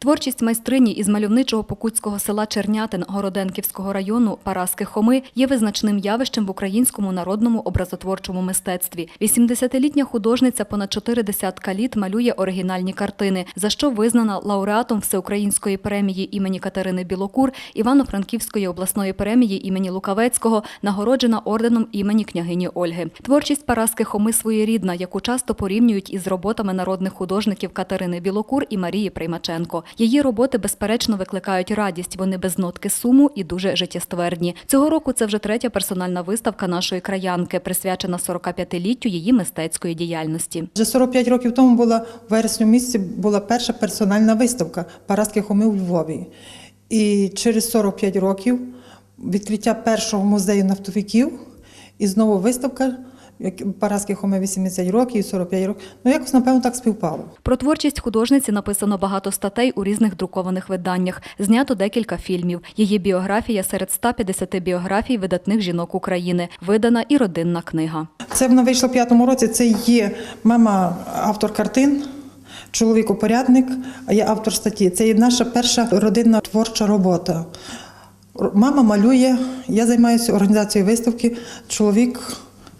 Творчість майстрині із мальовничого покутського села Чернятин Городенківського району Параски Хоми є визначним явищем в українському народному образотворчому мистецтві. 80-літня художниця понад чотири десятка літ малює оригінальні картини, за що визнана лауреатом Всеукраїнської премії імені Катерини Білокур, Івано-Франківської обласної премії імені Лукавецького, нагороджена орденом імені княгині Ольги. Творчість Параски Хоми своєрідна, яку часто порівнюють із роботами народних художників Катерини Білокур і Марії Приймаченко. Її роботи, безперечно, викликають радість. Вони без нотки суму і дуже життєствердні. Цього року це вже третя персональна виставка нашої краянки, присвячена 45-літтю її мистецької діяльності. Вже 45 років тому була в вересню місяці була перша персональна виставка Параски Хоми у Львові. І через 45 років відкриття першого музею нафтовиків і знову виставка Параски Хоми 80 років і 45 років. Ну якось напевно так співпало. Про творчість художниці написано багато статей у різних друкованих виданнях. Знято декілька фільмів. Її біографія серед 150 біографій видатних жінок України. Видана і родинна книга. Це вона вийшла в п'ятому році. Це є мама автор картин. Чоловік упорядник, а я автор статті. Це є наша перша родинна творча робота. Мама малює, я займаюся організацією виставки, чоловік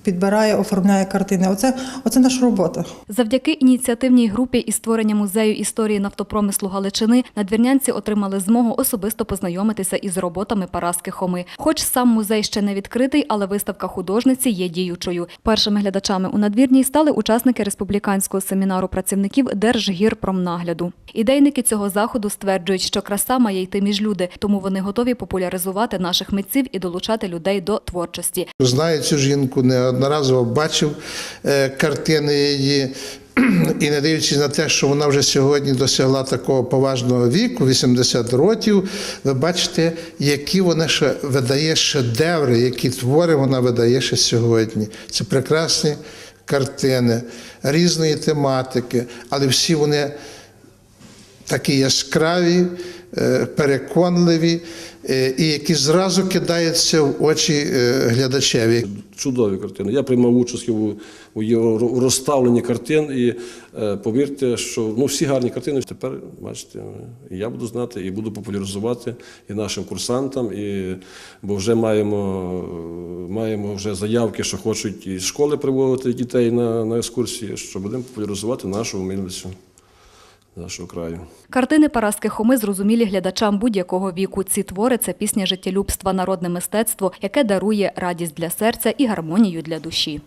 підбирає, оформляє картини. Оце, оце наша робота. Завдяки ініціативній групі і створення музею історії нафтопромислу Галичини надвірнянці отримали змогу особисто познайомитися із роботами Параски Хоми. Хоч сам музей ще не відкритий, але виставка художниці є діючою. Першими глядачами у надвірній стали учасники республіканського семінару працівників Держгірпромнагляду. Ідейники цього заходу стверджують, що краса має йти між люди, тому вони готові популяризувати наших митців і долучати людей до творчості. Знаю цю жінку, неодноразово бачив е, картини її. І не дивлячись на те, що вона вже сьогодні досягла такого поважного віку, 80 років, ви бачите, які вона ще видає шедеври, які твори вона видає ще сьогодні. Це прекрасні картини різної тематики, але всі вони такі яскраві, переконливі, е, і які зразу кидаються в очі е, глядачеві. Чудові картини. Я приймав участь у, його розставленні картин, і е, повірте, що ну, всі гарні картини. Тепер, бачите, і я буду знати і буду популяризувати і нашим курсантам, і, бо вже маємо, е, маємо вже заявки, що хочуть і з школи приводити дітей на, на екскурсії, що будемо популяризувати нашу мильницю нашого краю. Картини Параски Хоми зрозумілі глядачам будь-якого віку. Ці твори це пісня життєлюбства, народне мистецтво, яке дарує радість для серця і гармонію для душі.